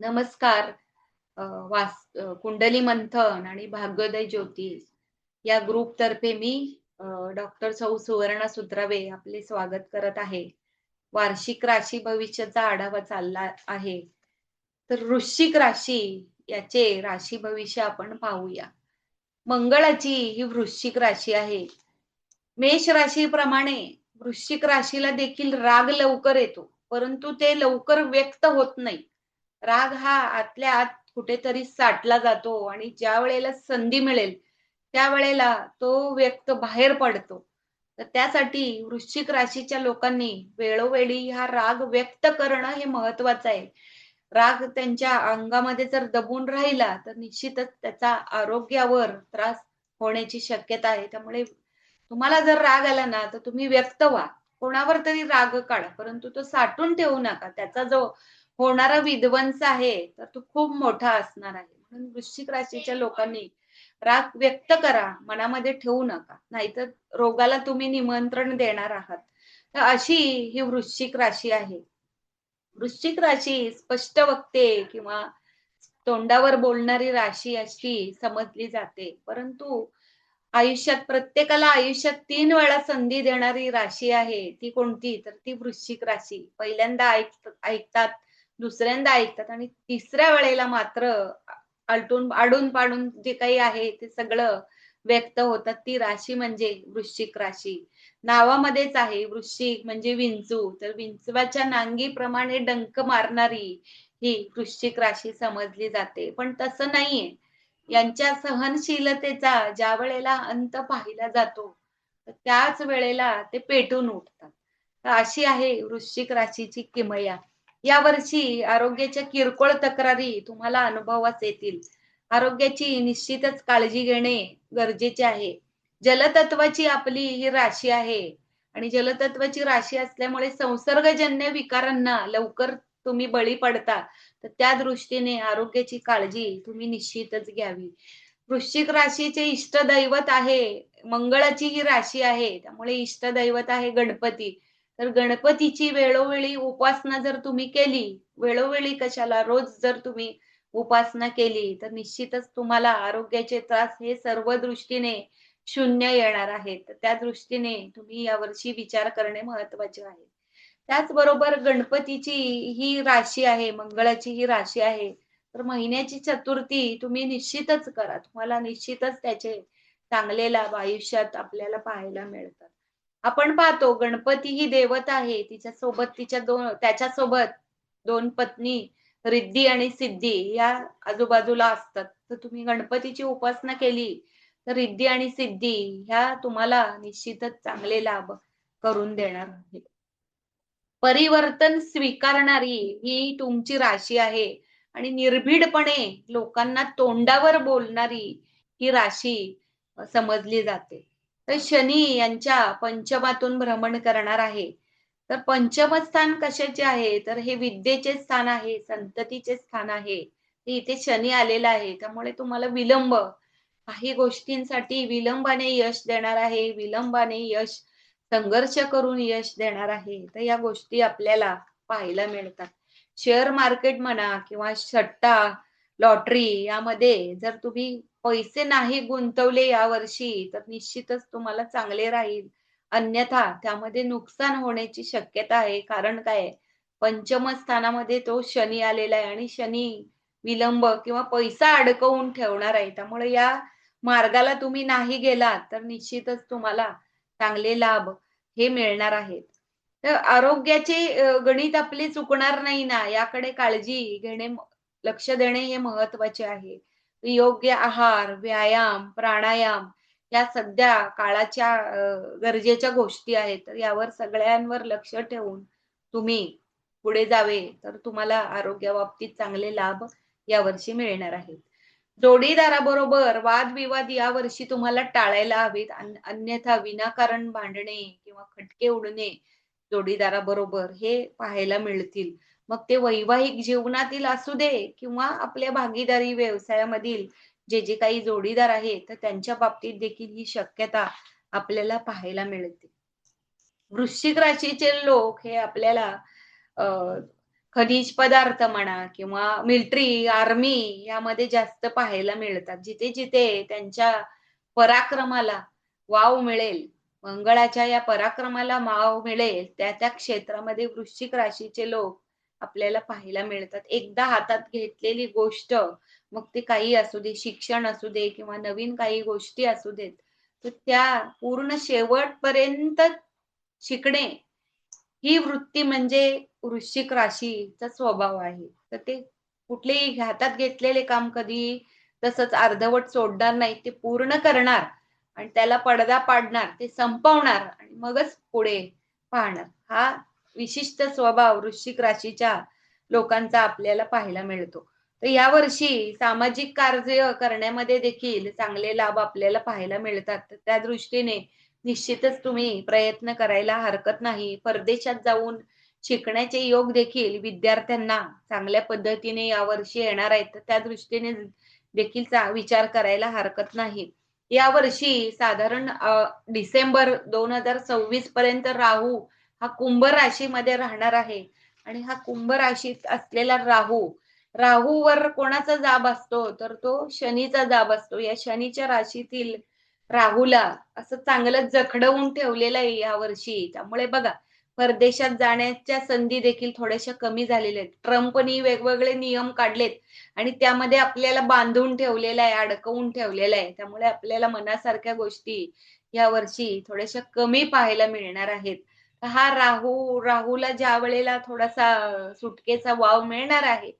नमस्कार वास कुंडली मंथन आणि भाग्योदय ज्योतिष या ग्रुप तर्फे मी डॉक्टर सौ सुवर्णा सुत्रावे आपले स्वागत करत आहे. वार्षिक राशी भविष्याचा आढावा चालला आहे. तर वृश्चिक राशी याचे राशी भविष्य आपण पाहूया. मंगळाची ही वृश्चिक राशी आहे. मेष राशीप्रमाणे वृश्चिक राशीला देखील राग लवकर येतो परंतु ते लवकर व्यक्त होत नाही. राग हा आतल्या आत कुठेतरी साठला जातो आणि ज्या वेळेला संधी मिळेल त्यावेळेला तो व्यक्त बाहेर पडतो. तर त्यासाठी वृश्चिक राशीच्या लोकांनी वेळोवेळी हा राग व्यक्त करणं हे महत्वाचं आहे. राग त्यांच्या अंगामध्ये जर दबून राहिला तर निश्चितच त्याचा आरोग्यावर त्रास होण्याची शक्यता आहे. त्यामुळे तुम्हाला जर राग आला ना तर तुम्ही व्यक्त व्हा. कोणावर तरी राग काढा परंतु तो साठून ठेवू नका. त्याचा जो होणारा विध्वंस आहे तर तो खूप मोठा असणार आहे. म्हणून वृश्चिक राशीच्या लोकांनी राग व्यक्त करा मनामध्ये ठेवू नका. नाहीतर रोगाला तुम्ही निमंत्रण देणार आहात. तर अशी ही वृश्चिक राशी आहे. वृश्चिक राशी स्पष्ट वक्ते किंवा तोंडावर बोलणारी राशी अशी समजली जाते. परंतु आयुष्यात प्रत्येकाला आयुष्यात तीन वेळा संधी देणारी राशी आहे ती कोणती? तर ती वृश्चिक राशी. पहिल्यांदा ऐक ऐकतात दुसऱ्यांदा ऐकतात आणि तिसऱ्या वेळेला मात्र आलटून आडून पाडून जे काही आहे ते सगळं व्यक्त होतात. ती राशी म्हणजे वृश्चिक राशी. नावामध्येच आहे वृश्चिक म्हणजे विंचू. तर विंचवाच्या नांगीप्रमाणे डंक मारणारी ही वृश्चिक राशी समजली जाते. पण तसं नाहीये. यांच्या सहनशीलतेचा ज्या वेळेला अंत पाहिला जातो त्याच वेळेला ते पेटून उठतात. तर अशी आहे वृश्चिक राशीची किमया. या वर्षी आरोग्याच्या किरकोळ तक्रारी तुम्हाला अनुभवास येतील. आरोग्याची निश्चितच काळजी घेणे गरजेचे आहे. जलतत्वाची आपली ही राशी आहे आणि जलतत्वाची राशी असल्यामुळे संसर्गजन्य विकारांना लवकर तुम्ही बळी पडता तर त्या दृष्टीने आरोग्याची काळजी तुम्ही निश्चितच घ्यावी. वृश्चिक राशीचे इष्ट दैवत आहे मंगळाची ही राशी आहे त्यामुळे इष्ट दैवत आहे गणपती. तर गणपतीची वेळोवेळी उपासना जर तुम्ही केली वेळोवेळी कशाला रोज जर तुम्ही उपासना केली तर निश्चितच तुम्हाला आरोग्याचे त्रास हे सर्व दृष्टीने शून्य येणार आहेत. त्या दृष्टीने तुम्ही यावर्षी विचार करणे महत्त्वाचे आहे. त्याचबरोबर गणपतीची ही राशी आहे मंगळाची ही राशी आहे तर महिन्याची चतुर्थी तुम्ही निश्चितच करा. तुम्हाला निश्चितच त्याचे चांगले लाभ आयुष्यात आपल्याला पाहायला मिळतात. आपण पाहतो गणपती ही देवता आहे. तिच्या सोबत तिच्या दोन त्याच्यासोबत दोन पत्नी रिद्धी आणि सिद्धी या आजूबाजूला असतात. तर तुम्ही गणपतीची उपासना केली तर रिद्धी आणि सिद्धी ह्या तुम्हाला निश्चितच चांगले लाभ करून देणार आहे परिवर्तन स्वीकारणारी ही तुमची राशी आहे. आणि निर्भीडपणे लोकांना तोंडावर बोलणारी ही राशी समजली जाते. तर शनी यांच्या पंचमातून भ्रमण करणार आहे. तर पंचम स्थान कशाचे आहे? तर हे विद्येचे स्थान आहे संततीचे स्थान आहे. इथे शनी आलेला आहे. त्यामुळे तुम्हाला विलंब काही गोष्टींसाठी विलंबाने यश देणार आहे. विलंबाने यश संघर्ष करून यश देणार आहे. तर या गोष्टी आपल्याला पाहायला मिळतात. शेअर मार्केट म्हणा किंवा सट्टा लॉटरी यामध्ये जर तुम्ही पैसे नाही गुंतवले या वर्षी तर निश्चितच तुम्हाला चांगले राहील. अन्यथा त्यामध्ये नुकसान होण्याची शक्यता आहे. कारण काय? पंचम स्थानामध्ये तो शनी आलेला आहे आणि शनी विलंब किंवा पैसा अडकवून ठेवणार आहे. त्यामुळे या मार्गाला तुम्ही नाही गेलात तर निश्चितच तुम्हाला चांगले लाभ हे मिळणार आहेत. तर आरोग्याचे गणित आपले चुकणार नाही ना? याकडे काळजी घेणे लक्ष देणे हे महत्त्वाचे आहे. योग्य आहार व्यायाम प्राणायाम या सध्या काळाच्या गरजेच्या गोष्टी आहेत. तर यावर सगळ्यांवर लक्ष ठेवून तुम्ही पुढे जावे तर तुम्हाला आरोग्याबाबतीत चांगले लाभ यावर्षी मिळणार आहेत. जोडीदाराबरोबर वादविवाद या वर्षी तुम्हाला टाळायला हवेत. अन्यथा विनाकारण भांडणे किंवा खटके उडणे जोडीदाराबरोबर हे पाहायला मिळतील. मग ते वैवाहिक जीवनातील असू दे किंवा आपल्या भागीदारी व्यवसायामधील जे जे काही जोडीदार आहेत तर त्यांच्या बाबतीत देखील ही शक्यता आपल्याला पाहायला मिळते वृश्चिक राशीचे लोक हे आपल्याला खनिज पदार्थ म्हणा किंवा मिलिटरी, आर्मी यामध्ये जास्त पाहायला मिळतात. जिथे-जिथे त्यांच्या पराक्रमाला वाव मिळेल, मंगळाच्या या पराक्रमाला वाव मिळेल, त्या-त्या क्षेत्रामध्ये वृश्चिक राशीचे लोक आपल्याला पाहायला मिळतात. एकदा हातात घेतलेली गोष्ट मग ते काही असू दे, शिक्षण असू दे किंवा नवीन काही गोष्टी असू देत, तर त्या पूर्ण शेवटपर्यंत शिकणे ही वृत्ती म्हणजे वृश्चिक राशीचा स्वभाव आहे. तर ते कुठलेही हातात घेतलेले काम कधी तसंच अर्धवट सोडणार नाही. ते पूर्ण करणार आणि त्याला पडदा पाडणार, ते संपवणार आणि मगच पुढे पाहणार. हा विशिष्ट स्वभाव वृश्चिक राशीच्या लोकांचा आपल्याला पाहायला मिळतो. तर यावर्षी सामाजिक कार्य करण्यामध्ये देखील चांगले लाभ आपल्याला पाहायला मिळतात. त्या दृष्टीने निश्चितच तुम्ही प्रयत्न करायला हरकत नाही. परदेशात जाऊन शिकण्याचे योग देखील विद्यार्थ्यांना चांगल्या पद्धतीने यावर्षी येणार आहेत. तर त्या दृष्टीने देखील विचार करायला हरकत नाही. यावर्षी साधारण डिसेंबर दोन हजार सव्वीस पर्यंत राहू हा कुंभ राशीमध्ये राहणार आहे आणि हा कुंभ राशीत असलेला राहू, राहूवर कोणाचा जाब असतो? तर तो शनीचा जाब असतो. या शनीच्या राशीतील राहूला असं चांगलं जखडवून ठेवलेलं आहे या वर्षी त्यामुळे बघा परदेशात जाण्याच्या संधी देखील थोड्याशा कमी झालेल्या आहेत. ट्रम्पनी वेगवेगळे नियम काढलेत आणि त्यामध्ये आपल्याला बांधून ठेवलेलं आहे, अडकवून ठेवलेलं आहे. त्यामुळे आपल्याला मनासारख्या गोष्टी या वर्षी थोड्याशा कमी पाहायला मिळणार आहेत. हा राहू राहूला ज्या वेळेला थोडासा सुटकेचा वाव मिळणार आहे,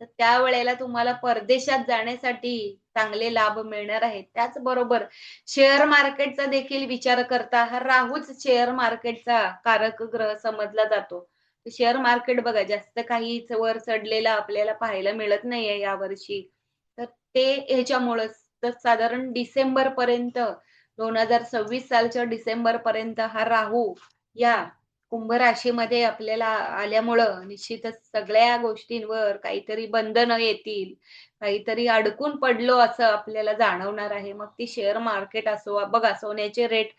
तर त्यावेळेला तुम्हाला परदेशात जाण्यासाठी चांगले लाभ मिळणार आहेत. त्याचबरोबर शेअर मार्केटचा देखील विचार करता हा राहूच शेअर मार्केटचा कारक ग्रह समजला जातो. शेअर मार्केट बघा जास्त काही वर चढलेलं आपल्याला पाहायला मिळत नाहीये यावर्षी. तर ते ह्याच्यामुळं तर साधारण डिसेंबर पर्यंत 2026 सालच्या डिसेंबर पर्यंत हा राहू या कुंभ राशीमध्ये आपल्याला आल्यामुळं निश्चितच सगळ्या गोष्टींवर काहीतरी बंधनं येतील. काहीतरी अडकून पडलो असं आपल्याला जाणवणार आहे. मग ती शेअर मार्केट असो, बघा सोन्याचे रेट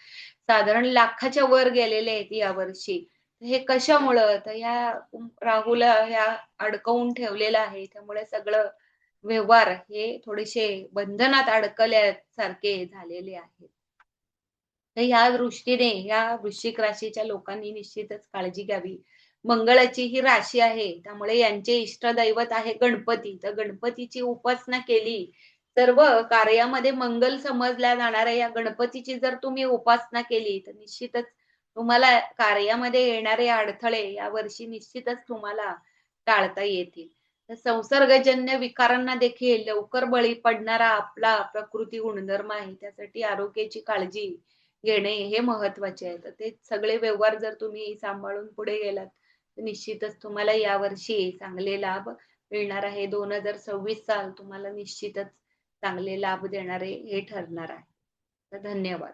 साधारण लाखाच्या वर गेलेले आहेत यावर्षी. हे कशामुळं? तर या राहूला ह्या अडकवून ठेवलेलं आहे. त्यामुळे सगळं व्यवहार हे थोडेसे बंधनात अडकल्यासारखे झालेले आहेत. तर ह्या दृष्टीने ह्या वृश्चिक राशीच्या लोकांनी निश्चितच काळजी घ्यावी. मंगळाची ही राशी आहे, त्यामुळे यांचे इष्टदैवत आहे गणपती. तर गणपतीची उपासना केली, सर्व कार्यामध्ये मंगल समजल्या जाणाऱ्या या गणपतीची जर तुम्ही उपासना केली, तर निश्चितच तुम्हाला कार्यामध्ये येणारे अडथळे या वर्षी निश्चितच तुम्हाला टाळता येतील. तर संसर्गजन्य विकारांना देखील लवकर बळी पडणारा आपला प्रकृती गुणधर्म आहे. त्यासाठी आरोग्याची काळजी घेणे हे महत्त्वाचे आहे. तर ते सगळे व्यवहार जर तुम्ही सांभाळून पुढे गेलात, तर निश्चितच तुम्हाला यावर्षी चांगले लाभ मिळणार आहे. 2026 साल तुम्हाला निश्चितच चांगले लाभ देणारे हे ठरणार आहे. तर धन्यवाद.